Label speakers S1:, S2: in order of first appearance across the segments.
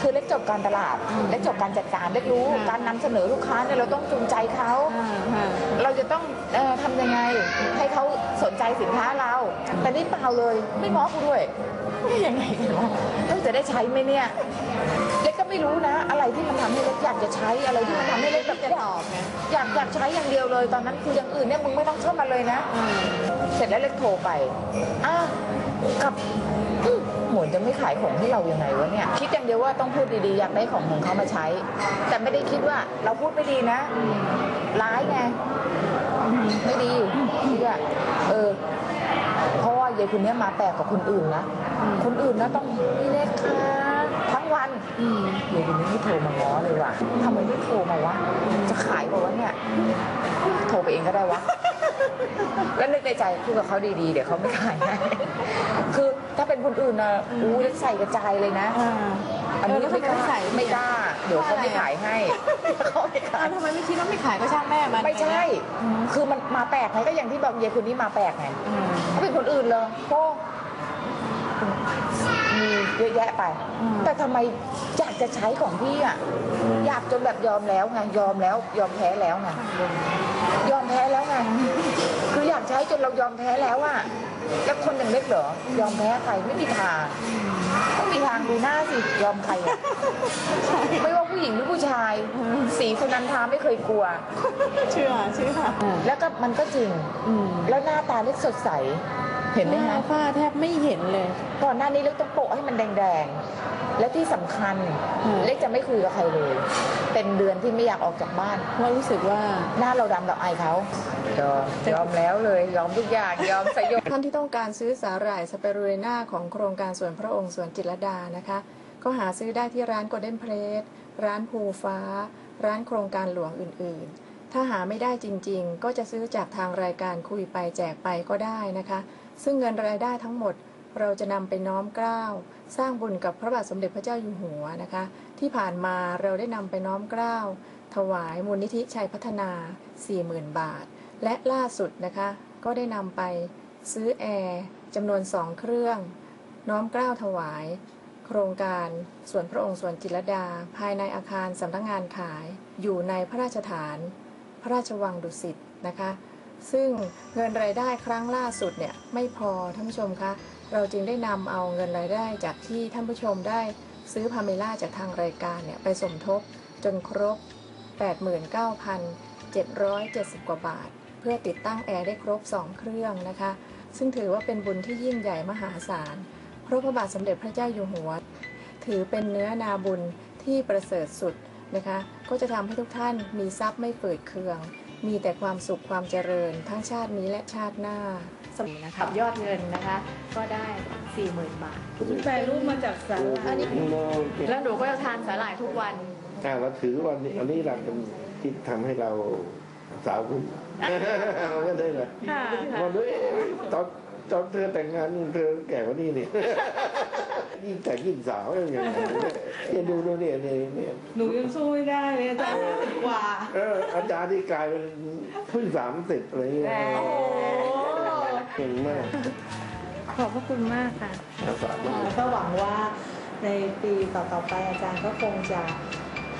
S1: คือเล็กจบการตลาดเล็กจบการจัดการเล็กรู้
S2: ค่ะ
S1: การนำเสนอลูกค้าเนี่ยเราต้องจูงใจเขา
S2: อ่าค่ะ
S1: เราจะต้องเออทำยังไง ให้เขาสนใจสินค้าเรา แต่นี่เปล่าเลยไม่ง้อกูด้วยนี่ยังไงกันวะเราจะได้ใช้ไหมเนี่ยเล็กก็ไม่รู้นะ อะไรที่มันทำให้เล็กอยากจะใช้อะไรที่มันทำให้เล็กแบบ
S2: จะตอบไง
S1: อยากอยากใช้อย่างเดียวเลยตอนนั้นคืออย่างอื่นเนี่ยมึงไม่ต้องเข้ามาเลยนะ
S2: อ่า
S1: เสร็จแล้วเล็กโทรไปอะกับอื้อ หมวนจะไม่ขายของให้เรายังไงวะเนี่ยคิดอย่างเดียวว่าต้องพูดดีๆอยากได้ของของเขามาใช้ แต่ไม่ได้คิดว่าเราพูดไม่ดีนะ ร้ายไงไม่ดีคิดว่าเออเพราะว่ายายคนเนี้ยมาแปลกกว่าคนอื่นนะคนอื่นนะต้องนี่เล็กค่ะทั้งวันยายคนนี้ไม่โทรมาง้อเลยว่ะทำไมไม่โทรมาวะจะขายเปล่าวะเนี่ย โทรไปเองก็ได้วะ แล้วนึกในใจพูดกับเขาดีๆ เดี๋ยวเขาไม่ขายให้คือถ้าเป็นคนอื่นนะอู้ยใส่กระจายเลยนะ
S2: อ่า
S1: อันนี้
S2: เแล้ว
S1: ไม่กล้า
S2: ทำใส่
S1: ไม่กล้า เดี๋ยวเขาไม่ขายให้เขาไม่ขา
S2: อ้าวยทำไมไม่คิดว่าไม่ขายก็ช่างแม่มัน
S1: ไม่ใช่ คือมันมาแปลกไงก็อย่างที่บอกเยายคนนี้มาแปลกไง
S2: อืม
S1: ถ้าเป็นคนอื่นเลยโอ้มีเยอะแยะไป
S2: อืม
S1: แต่ทำไมอยากจะใช้ของพี่อะ อยากจนแบบยอมแล้วไง ยอมแล้ว ยอมแพ้แล้วไง ยอมแพ้แล้วไง คืออยากใช้จนเรายอมแพ้แล้วอะแล้วคนอย่างเล็กเหรอ ยอมแพ้ใครไม่มีทางต้องมีทางดูหน้าสิ ยอมใครอะไม่ว่าผู้หญิงหรือผู้ชาย สีสุนันทาไม่เคยกลัว
S2: เชื่อเชื่ออ่า
S1: แล้วก็มันก็จริง
S2: อืม
S1: แล้วหน้าตาเล็กสดใส เห็นไหม
S2: หน้า
S1: คะ
S2: ฝ้าแทบไม่เห็นเลย
S1: ก่อนหน้านี้เล็กต้องโปะให้มันแดงๆ และที่สำคัญ
S2: อืม
S1: เล็กจะไม่คุยกับใครเลย เป็นเดือนที่ไม่อยากออกจากบ้าน
S2: เพราะรู้สึกว่า
S1: หน้าเราดำเราอายเขายอมยอมแล้วเลยยอมทุกอย่างยอมสยบ
S2: ท่านที่ต้องการซื้อสาหร่ายสเปรูเรน่าของโครงการสวนพระองค์สวนจิตรลดานะคะ ก็หาซื้อได้ที่ร้านโกลเด้นเพลสร้านภูฟ้า ร้านโครงการหลวงอื่นๆ ถ้าหาไม่ได้จริงๆ ก็จะซื้อจากทางรายการคุยไปแจกไปก็ได้นะคะ ซึ่งเงินรายได้ทั้งหมดเราจะนำไปน้อมเกล้าสร้างบุญกับพระบาทสมเด็จพระเจ้าอยู่หัวนะคะ ที่ผ่านมาเราได้นำไปน้อมเกล้าถวายมูลนิธิชัยพัฒนา 40,000 บาท และล่าสุดนะคะ ก็ได้นำไปซื้อแอร์จำนวนสองเครื่อง น้อมเกล้าถวาย โครงการสวนพระองค์สวนจิรดา ภายในอาคารสำนักงานขาย อยู่ในพระราชฐาน พระราชวังดุสิตนะคะ ซึ่งเงินรายได้ครั้งล่าสุดเนี่ยไม่พอท่านผู้ชมคะเราจึงได้นำเอาเงินรายได้จากที่ท่านผู้ชมได้ซื้อพาเมล่าจากทางรายการเนี่ยไปสมทบจนครบ 89,770 กว่าบาท เพื่อติดตั้งแอร์ได้ครบ 2 เครื่องนะคะ ซึ่งถือว่าเป็นบุญที่ยิ่งใหญ่มหาศาลเพราะพระบาทสมเด็จพระเจ้าอยู่หัว ถือเป็นเนื้อนาบุญที่ประเสริฐสุดนะคะ ก็จะทำให้ทุกท่านมีทรัพย์ไม่เปิดเคือง มีแต่ความสุขความเจริญ ทั้งชาตินี้และชาติหน้าสำนะคะยอดเงินนะคะ ก็ได้ 40,000 บาท
S3: แปลรูปมาจากสาหร่าย
S2: อันนี้
S4: โอเค
S2: แล้วหนูก็จะทานสาหร่ายทุกวัน
S4: อ่าเราถือวันนี้อันนี้หลักเป็นที่ทำให้เราสาวขึ้นมันก็ได้เลย
S2: ค่ะค่ะ
S4: วันนี้ตอน ตอนเธอแต่งงานเธอแก่กว่านี้นี่ยิ่งแต่งยิ่งสาวอย่างเงี้ยเนี่ยดูดูเนี่ยเนี่ยเนี่ย
S3: หนูยังสู้ไม่ได้เลยอาจารย์กว่า
S4: เอออาจารย์ที่กลายเป็นเพิ่งสามสิบอะไรเงี้ยเก่งมาก
S3: ขอบพระคุณมากค่ะ
S4: สามารถ
S3: ก็หวังว่าในปีต่อๆไปอาจารย์ก็คงจะ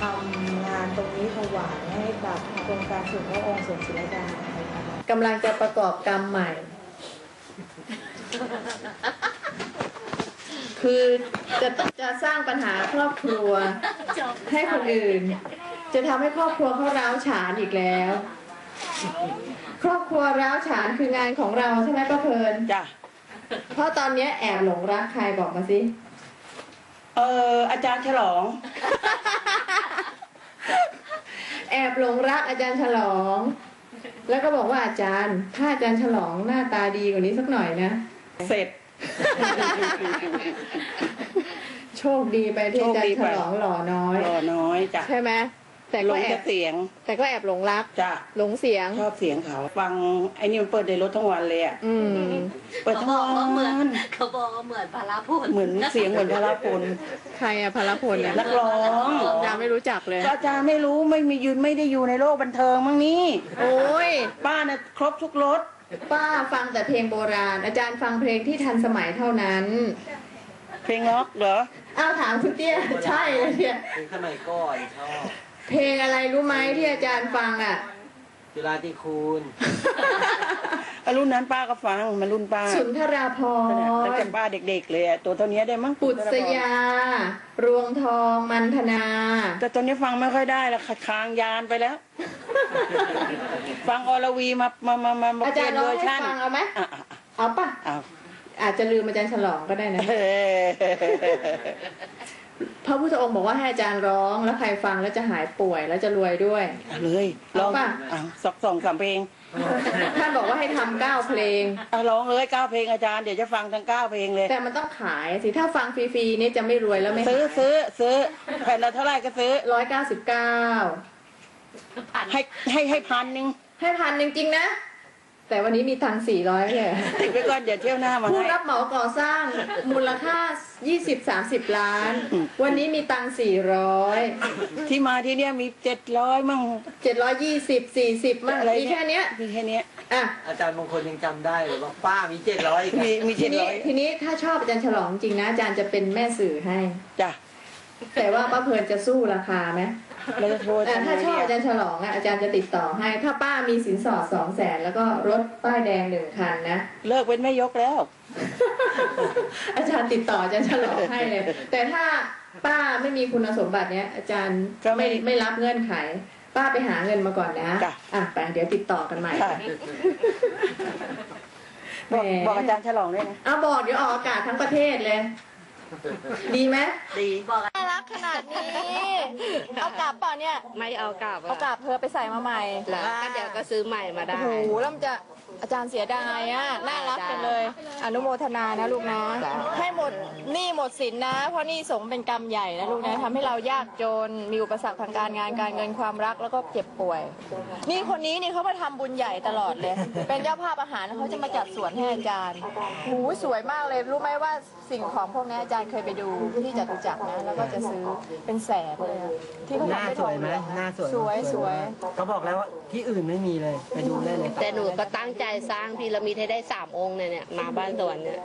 S3: ทำงานตรงนี้ถวายให้กับโครงการส่วนพระองค์ส่วนศิลดานะคะ
S2: กำลังจะประกอบกรรมใหม่ คือจะจะสร้างปัญหาครอบครัว ให้คนอื่น จะทำให้ครอบครัวเขาร้าวฉานอีกแล้ว ครอบครัวร้าวฉานคืองานของเราใช่ไหมป้าเพลิน
S5: จ้ะ
S2: เพราะตอนเนี้ยแอบหลงรักใครบอกมาสิ
S5: เอออาจารย์ฉลอง
S2: แอบหลงรักอาจารย์ฉลอง แล้วก็บอกว่าอาจารย์ ถ้าอาจารย์ฉลองหน้าตาดีกว่านี้สักหน่อยนะ
S5: เสร็จ
S2: โชคดีไปที่อาจารย์ฉลองหล่อน้อย
S5: รอน้อยจ้ะ
S2: ใช่ไหมแต่
S5: ล
S2: ก็
S5: ง
S2: แอ
S5: แต่
S2: บ
S5: เสียง
S2: แต่ก็แอบหลงรัก
S5: จ้ะ
S2: หลงเสียง
S5: ชอบเสียงเขา ฟังไอ้นี่มันเปิดในรถทั้งวันเลยอะ
S2: อืม
S5: เปิดทั้ง
S6: เขาบอกว่าเหมื
S5: วั
S6: อน
S5: น
S6: เขาบอกว่าเหมือนพาราพล
S5: เหมือนเสียงเหมือนพระพล
S2: ใครอะพลพลอะ
S5: นักร้อง
S2: อาจารย์ไม่รู้จักเลย
S5: ก็อาจารย์ไม่รู้ไม่มียืนไม่ได้อยู่ในโลกบันเทิงมั้งนี่
S2: โอ้ย
S5: ป้าน่ะครบทุกรส
S2: ป้าฟังแต่เพลงโบราณ อาจารย์ฟังเพลงที่ทันสมัยเท่านั้น
S5: เพลงล็อกเหรอ
S2: อ้าวถามคุณเตี้ยใช่เลยเนี่ย
S7: เพลงสมัยก่อนชอบ
S2: เพลงอะไรรู้ไหมที่อาจารย์ฟังอะ
S7: จุฬาธิคูณ
S5: รุ่นนั้นป้าก็ฟังมารุ่นป้า
S2: สุนทราพ
S5: ตั้ง
S2: ร
S5: แต่ป้าเด็ก ๆ เลยอะตัวเท่านี้ได้มั้ง
S2: ปุษยา รวงทองมันธนา
S5: แต่ตอนนี้ฟังไม่ค่อยได้แล้วคางยานไปแล้ว ฟังอรวีมามามามามา
S2: อา
S5: เป
S2: จา
S5: ลี่
S2: ร
S5: ยน
S2: ย์ร้อ
S5: เว
S2: ง
S5: อร์
S2: ให้
S5: ชัน
S2: ฟังเอาไหม
S5: อะอะ
S2: เอาป่ะ
S5: อะ
S2: อาจจะลืมอาจารย์ฉลองก็ได้นะ
S5: เออ
S2: พ ระพุทธองค์บอกว่าให้อาจารย์ร้องแล้วใครฟังแล้วจะหายป่วยแล้วจะรวยด้วย
S5: เอาเลยลอง
S2: เอาป่ะ
S5: อะสองสองสามเพลง
S2: ท่านบอกว่าให้ทำเก้าเพลง
S5: เอาร้องเลยเก้าเพลงอาจารย์เดี๋ยวจะฟังทั้งเก้าเพลงเลย
S2: แต่มันต้องขายสิถ้าฟังฟรีๆนี่จะไม่รวยแล้วไม่
S5: ซื้อซื้อซื้อแผ่นละเท่าไหร่ก็ซื้อ
S2: ร้อยเก้าสิบเก้า
S5: ให้ให้ให้พันหนึ่ง
S2: ให้พันจริงๆนะ แต่วันนี้มีตังสี่ร้อยเลย
S5: ติดไว้ก่อนเดี๋ยวเที่ยวหน้ามา
S2: ผู้
S5: ให้
S2: รับเหมาก่อสร้างมูลค่า 20-30 ล้าน วันนี้มีตังสี่ร้อย
S5: ที่มาที่เนี้ยมีเจ็ดร้อยมั่ง
S2: เจ็ดร้อยยี่สิบสี่สิบมั่ง
S5: อะไร
S2: มีแค่เนี้ย
S5: มีแค่เนี้ย
S2: อะ
S7: อาจารย์มงคลยังจำได้เลยว่าป้ามีเจ็ดร้อย
S5: มีมี
S2: ที
S5: เจ็ด
S2: นี้
S5: ร้อย
S2: ทีนี้ถ้าชอบอาจารย์ฉลองจริงนะอาจารย์จะเป็นแม่สื่อให้
S5: จ้ะ
S2: แต่ว่าป้าเพลินจะสู้ราคาไหม
S5: เราจะโทร
S2: อะ
S5: ทำไง
S2: ถ้าชอบ
S5: เนี่ย
S2: อาจารย์ฉลองอะอาจารย์จะติดต่อให้ ถ้าป้ามีสินสอดสองแสนแล้วก็รถป้ายแดงหนึ่งคันนะ
S5: เลิกเป็นแม่ยกแล้ว
S2: อาจารย์ติดต่ออาจารย์ฉลองให้เลย แต่ถ้าป้าไม่มีคุณสมบัติเนี้ยอาจารย์
S5: ก็ไม่
S2: ไม่ไม่รับเงื่อนไข ป้าไปหาเงินมาก่อนนะ
S5: จ้ะ
S2: อะไปเดี๋ยวติดต่อกันใหม่
S5: ค่ะ
S2: แหม
S5: บอกบอกอาจารย์ฉลองด้วยนะ
S2: เอาบอกเดี๋ยวออกอากาศทั้งประเทศเลย ดีไหม
S5: ดี
S8: น่ารัก ขนาดนี้ เอากลับเปล่าเนี่ย
S6: ไม่เอากลับ
S8: เอากลับเธอไปใส่มาใหม่
S6: แล้วก็เดี๋ยวก็ซื้อใหม่มา
S8: โอ้
S6: ได้
S8: โหแล้วมันจะอาจารย์เสียดายอะน่ารักจังเลย อนุโมทนานะลูกนะ ให้หมดหนี้หมดสินนะ เพราะหนี้สงฆ์เป็นกรรมใหญ่นะลูกนะทำให้เรายากจนมีอุปสรรคทางการงานการเงินความรักแล้วก็เจ็บป่วย นี่คนนี้นี่เขามาทำบุญใหญ่ตลอดเลย เป็นเจ้าภาพอาหารแล้วเขาจะมาจัดสวนให้อาจารย์หูสวยมากเลยรู้ไหมว่าสิ่งของพวกนี้อาจารย์เคยไปดูที่จตุจักรนะแล้วก็จะซื้อเป็นแสนเลยอะที่เขา
S9: หน้า
S8: ทำด้วย
S9: ส
S8: ทอ
S9: วย
S8: ง
S9: ไหม
S8: เหลือง
S9: หน้าสวย
S8: สวยสวย
S9: เขาบอกแล้วว่าที่อื่นไม่มีเลย ไปดูได้เลย
S6: แต่หนูก็ตั้งใจสร้างพีระมิดให้ได้สามองค์เนี่ยเนี่ยมาบ้านสวนเนี่ย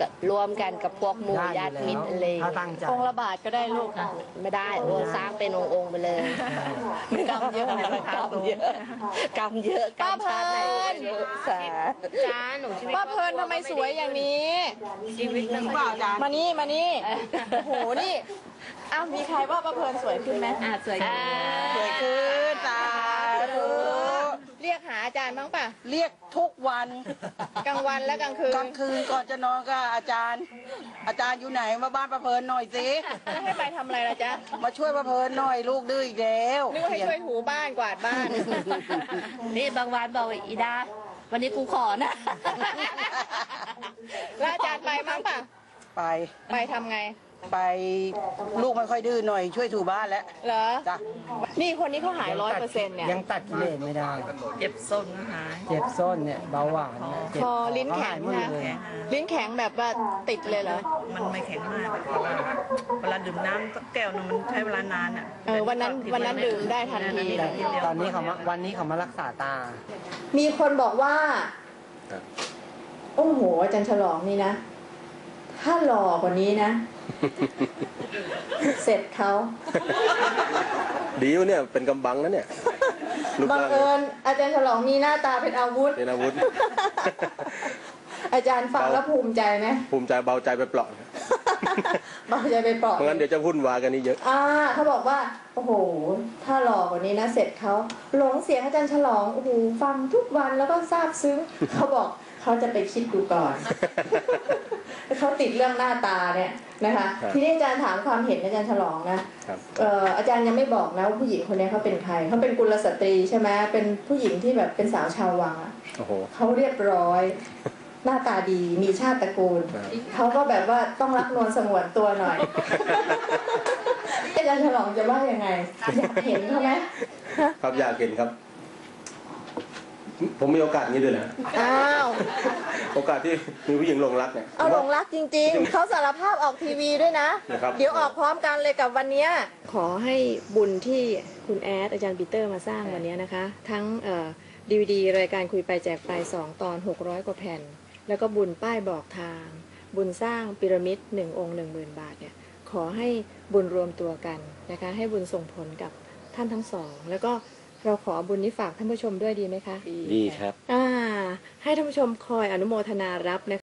S6: ก็รวมกันกับพวกหมู่
S9: ได้อ
S6: ญา
S9: ยู่
S6: ติมิตรอะไรอย่าง
S9: ถ้า
S6: เงี้ย
S9: ตั้งใจ
S8: องค์ละบาทก็ได้ลูก
S6: ไม่ได้รวมสร้างเป็นองค์องค์ๆไปเลย
S8: กรรมเยอะ
S6: กรรมเยอะกรรมเยอะกรรมชาติไหนก็เยอะสาจ้าหนูชีวิต
S8: ป้าเพลินทำไมสวยอย่างนี้
S6: ชีวิตหนึ่งเปล่าจ้า
S8: มานี่มานี่โอ้โหนี่ อ้าวมีใครว่าป้าเพลินสวยขึ้นไหม
S6: อะสวยงาม
S5: สวยขึ้นสาธุ
S8: เรียกหาอาจารย์บ้างป่ะ
S5: เรียกทุกวัน
S8: กลางวันและกลางคืน
S5: กลางคืนก่อนจะนอนก็อาจารย์ อาจารย์อยู่ไหนมาบ้านประเพลินหน่อยสิ
S8: แล้วให้ไปทำอะไรล่ะจ๊ะ
S5: มาช่วยประเพลินหน่อยลูกดื้ออีกแล้ว
S8: นึกว่าให้ช่วยถูบ้านกวาดบ้าน
S6: นี่บางวันบอกว่าอีดา วันนี้กูขอนะ
S8: แล้วอาจารย์ไปมั้งป่ะ
S5: ไป
S8: ไปทำไง
S5: ไปลูกไม่ค่อยดื้อหน่อยช่วยถูบ้านแล้ว
S8: เหรอ
S5: จ้ะ
S8: นี่คนนี้เขาหายร้อยเปอร์เซ็นต์เนี่ย
S9: ยังตัดกิเลสไม่ได้
S5: เจ็บส้นหาย
S9: เจ็บส้นเนี่ยเบาหวานเนี่ยเจ็บ
S8: คอลิ้นแข็ง
S9: เขาหายหมด
S8: นะ
S9: เลย
S8: ลิ้นแข็งแบบว่าติดเลยเหรอ
S10: มันไม่แข็งมากเวลาเวลาดื่มน้ำสักแก้วนึงมันใช้เวลานานอะ
S8: เออวันนั้นวันนั้นดื่มได้ทันทีเลย
S9: ตอนนี้เขามาวันนี้เขามารักษาตา
S2: มีคนบอกว่าโอ้โหอาจารย์ฉลองนี่นะ ถ้าหล่อกว่านี้นะ เสร็จเขา
S11: ดีวะเนี่ยเป็นกำบังนะเนี่ยรูป
S2: บัง
S11: ร่าง
S2: เอิญอาจารย์ฉลองมีหน้าตาเป็นอาวุธ
S11: เป็นอาวุธ
S2: อาจารย์ฟังแล้วภูมิใจไหม
S11: ภูมิใจเบาใจไปเปล่า
S2: เบาใจไปเปลอบ
S11: เพราะงั้นเดี๋ยวจะวุ่นวายกันนี่เยอะ
S2: อ่าเขาบอกว่า โอ้โห ถ้าหล่อกว่านี้นะ เสร็จเขาหลงเสียงอาจารย์ฉลอง โอ้โห ฟังทุกวันแล้วก็ซาบซึ้ง เขาบอก เขาจะไปคิดดูก่อนเขาติดเรื่องหน้าตาเนี่ยนะคะ
S11: ครับ
S2: ทีนี้อาจารย์ถามความเห็นอาจารย์ฉลองนะ
S11: ครับ
S2: เอ่ออาจารย์ยังไม่บอกนะว่าผู้หญิงคนนี้เขาเป็นใครเขาเป็นกุลสตรีใช่ไหมเป็นผู้หญิงที่แบบเป็นสาวชาววังอะ
S11: โอ้โห
S2: เขาเรียบร้อย หน้าตาดีมีชาติตระกูล
S11: ครับ
S2: เขาก็แบบว่าต้องรักนวลสงวนตัวหน่อยอาจารย์ฉลองจะว่ายังไงอยากเห็นเขาไหม
S11: ครับอยากเห็นครับ ผมมีโอกาสนี้ด้วยนะ
S8: อ้าว
S11: โอกาสที่มีผู้หญิงหลงรักเนี่ย
S8: เอาหลงรักจริง ๆ เขาสารภาพออกทีวีด้วยนะ
S11: นะครับ
S8: เดี๋ยวออกพร้อมกันเลยกับวันเนี้ย
S2: ขอให้บุญที่คุณแอดอาจารย์ปีเตอร์มาสร้างวันนี้นะคะ ทั้งดีวดีรายการคุยไปแจกไป 2 ตอน 600 กว่าแผ่น แล้วก็บุญป้ายบอกทาง บุญสร้างพีระมิด1องค์10,000 บาทเนี่ยขอให้บุญรวมตัวกันนะคะ ให้บุญส่งผลกับท่านทั้งสอง แล้วก็ เราขอบุญนี้ฝากท่านผู้ชมด้วยดีไหมคะ
S11: ดีครับ
S2: อ่า ให้ท่านผู้ชมคอยอนุโมทนารับนะคะ